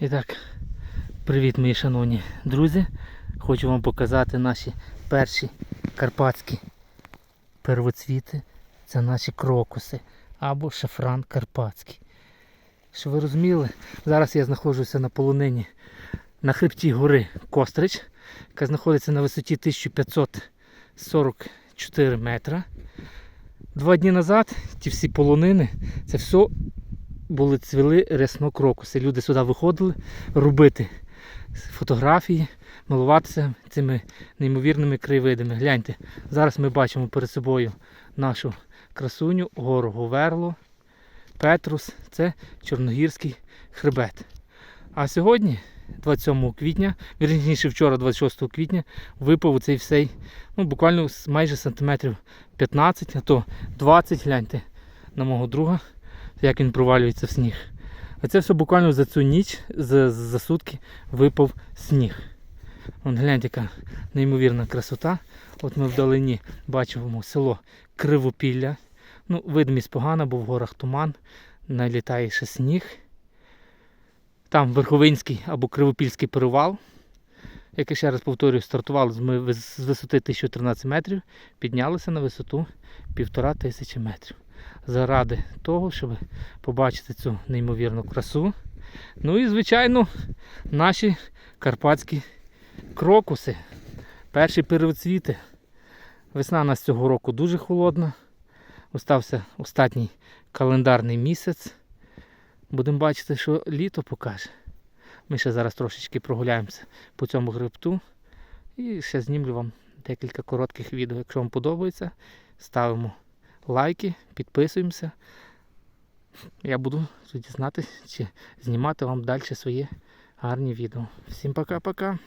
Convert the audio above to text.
І так, привіт, мої шановні друзі. Хочу вам показати наші перші карпатські первоцвіти. Це наші крокуси або шафран карпатський. Що ви розуміли? Зараз я знаходжуся на полонині на хребті гори Кострич, яка знаходиться на висоті 1544 метра. Два дні назад ті всі полонини, це все були цвіли рясно крокуси. Люди сюди виходили робити фотографії, милуватися цими неймовірними краєвидами. Гляньте, зараз ми бачимо перед собою нашу красуню, гору Говерло, Петрус, це Чорногірський хребет. А сьогодні, 27 квітня, вірніше вчора, 26 квітня, випав цей всей, ну буквально майже сантиметрів 15, а то 20, гляньте, на мого друга, як він провалюється в сніг. А це все буквально за цю ніч, за, за сутки випав сніг. Вон гляньте, яка неймовірна красота. От ми вдалині бачимо село Кривопілля. Ну, видимість погана, бо в горах туман, налітає ще сніг. Там Верховинський або Кривопільський перевал. Як я ще раз повторюю, стартували з висоти 1013 метрів, піднялися на висоту 1500 метрів. Заради того, щоб побачити цю неймовірну красу. Ну і, звичайно, наші карпатські крокуси. Перші первоцвіти. Весна нас цього року дуже холодна. Остався останній календарний місяць. Будемо бачити, що літо покаже. Ми ще зараз трошечки прогуляємося по цьому грибту. І ще знімлю вам декілька коротких відео. Якщо вам подобається, ставимо лайки, підписуємося. Я буду тоді знати, чи знімати вам далі свої гарні відео. Всім пока-пока.